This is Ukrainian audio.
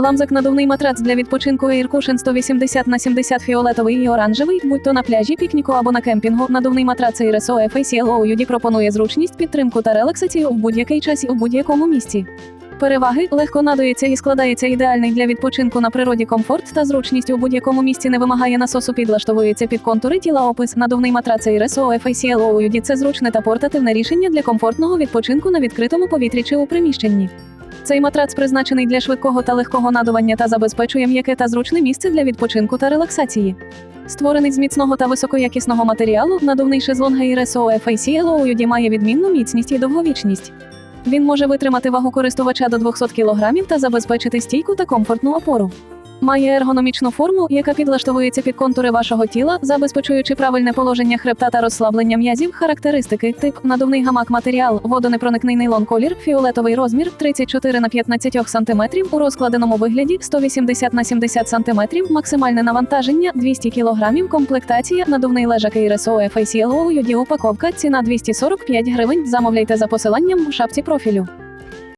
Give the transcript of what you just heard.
Ламзак надувний матрац для відпочинку Air Cushion 180 на 70 фіолетовий і оранжевий, будь то на пляжі, пікніку або на кемпінгу. Надувний матрац Air SO FACL UD пропонує зручність, підтримку та релаксацію в будь-який час і у будь-якому місці. Переваги легко надується і складається ідеальний для відпочинку на природі комфорт та зручність у будь-якому місці не вимагає насосу, підлаштовується під контури тіла опис. Надувний матрац Air SO FACL UD – це зручне та портативне рішення для комфортного відпочинку на відкритому повітрі чи у приміщенні. Цей матрац призначений для швидкого та легкого надування та забезпечує м'яке та зручне місце для відпочинку та релаксації. Створений з міцного та високоякісного матеріалу, надувний шезлонг Air FACLOUD FACL має відмінну міцність і довговічність. Він може витримати вагу користувача до 200 кг та забезпечити стійку та комфортну опору. Має ергономічну форму, яка підлаштовується під контури вашого тіла, забезпечуючи правильне положення хребта та розслаблення м'язів. Характеристики: тип надувний гамак матеріал, водонепроникний нейлон колір, фіолетовий розмір 34 на 15 см у розкладеному вигляді 180 на 70 см, максимальне навантаження 200 кг, комплектація, надувний лежак RSO FACL UD упаковка, ціна 245 гривень. Замовляйте за посиланням у шапці профілю.